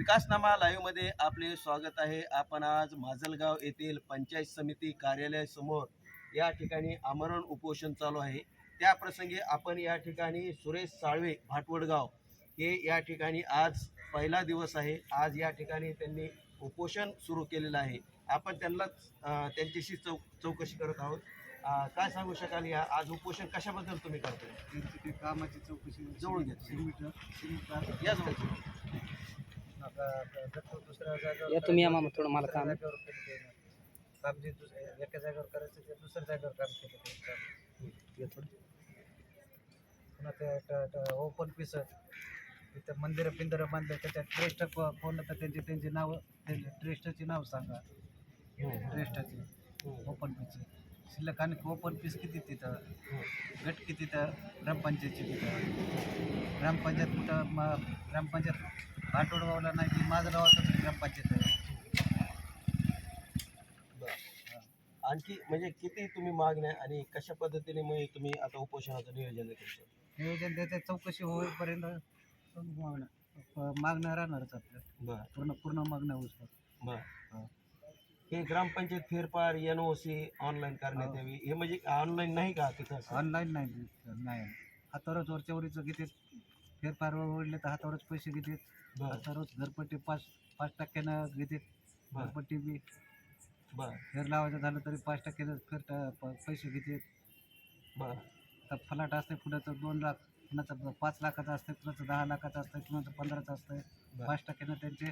विकासनामा लाईव्हमध्ये आपले स्वागत आहे. आपण आज माजलगाव येथील पंचायत समिती कार्यालयासमोर या ठिकाणी आमरण उपोषण चालू आहे. त्या प्रसंगी आपण या ठिकाणी सुरेश साळवे भाटवडगाव हे या ठिकाणी आज पहिला दिवस आहे. आज या ठिकाणी त्यांनी उपोषण सुरू केलेलं आहे. आपण त्यांनाच त्यांच्याशी चौ चौकशी करत आहोत. काय सांगू शकाल या? आज उपोषण कशाबद्दल तुम्ही करताय? कामाची चौकशी. सिमेंट सिमेंट या जवळ या तुम्ही या मामा थोडं मला काम. आहे. काम जे दुसऱ्या एका जागेवर करायचं ते दुसऱ्या जागेवर काम केलं ते काम. या थोडं. पुन्हा ते ओपन पीस तिथं मंदिरं पिंदिरं बांधले त्याच्यात ट्रेस्ट कोण तर त्यांची त्यांची नावं ट्रेस्टची नाव सांगा. ट्रेस्टाची ओपन पीसची शिल्लक आणि ओपन पीस किती तिथं? गट किती तर ग्रामपंचायतची तिथं? ग्रामपंचायत कुठं? म ग्रामपंचायत भाटोडगावला नाही ती माझं गावातच ग्रामपंचायत आहे. आणखी म्हणजे किती तुम्ही मागण्या आणि कशा पद्धतीने मग तुम्ही आता उपोषणाचं नियोजन आहे तुमचं नियोजन त्याच्या चौकशी होईपर्यंत मागणं मागणं राहणारच आपलं. बरं. पूर्ण पूर्ण मागणं होऊस बरं. हा. ग्रामपंचायत फेरफार एन ओ सी ऑनलाईन करण्यात. यावी. हे म्हणजे ऑनलाईन नाही का तिथं? ऑनलाईन नाही नाही. हातावरच वरच्यावरीचं किती फेरफार ओढले तर हातावरच पैसे घेते. बरं. हातावरच घरपट्टी पाच पाच टक्क्यानं घेते. बरं. घरपट्टी बी फेर लावायचं झालं तरी पाच टक्क्यानं फेर पैसे घेते. बरं. तर फलाट असते तर दोन लाख कुणाचं पाच लाखाचं असते कुणाचं दहा लाखाचं असतं कुणाचं पंधराचं असतं. पाच टक्क्यानं त्यांचे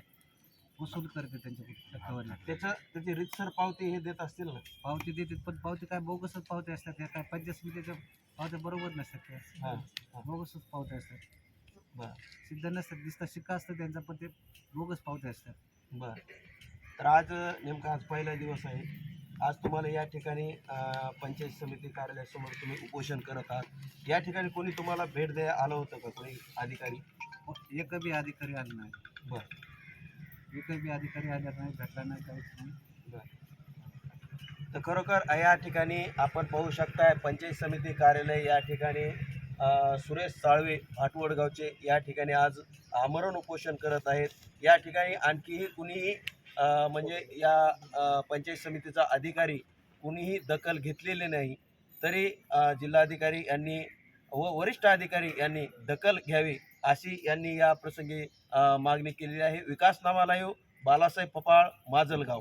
वसूल करते त्यांच्या त्याचं त्याची रितसर पावती हे देत असतील ना? पावती देते पण पावती काय बोगसच पावती असतात त्या काय पंचायत समितीच्या पावत्या बरोबर नसतात त्या. बोगसच पावत्या असतात. बरं. सिद्ध नसतात दिसता शिक्का असतं त्यांचा पण ते बोगस पावत्या असतात. बरं. तर आज नेमका आज पहिला दिवस आहे. आज तुम्हाला या ठिकाणी अं, पंचायत समिती कार्यालयासमोर तुम्ही उपोषण करत आहात. या ठिकाणी कोणी तुम्हाला भेट द्यायला आलं होतं का? कोणी अधिकारी? एक बी अधिकारी आला नाही. बरं. एक बी अधिकारी आला नाही भेटला नाही काहीच नाही. तर खरोखर या ठिकाणी आपण पाहू शकताय पंचायत समिती कार्यालय या ठिकाणी सुरेश साळवे भाटवडगावचे या ठिकाणी आज आमरण उपोषण करत आहेत. या ठिकाणी आणखीही कुणीही म्हणजे या पंचायत समितीचा अधिकारी कुणीही दखल घेतलेली नाही तरी जिल्हाधिकारी यांनी व वरिष्ठ अधिकारी यांनी दखल घ्यावी अशी यांनी या प्रसंगी मागणी केलेली आहे. विकासनामा लाईव्ह बालासाहेब पपाळ माजलगाव.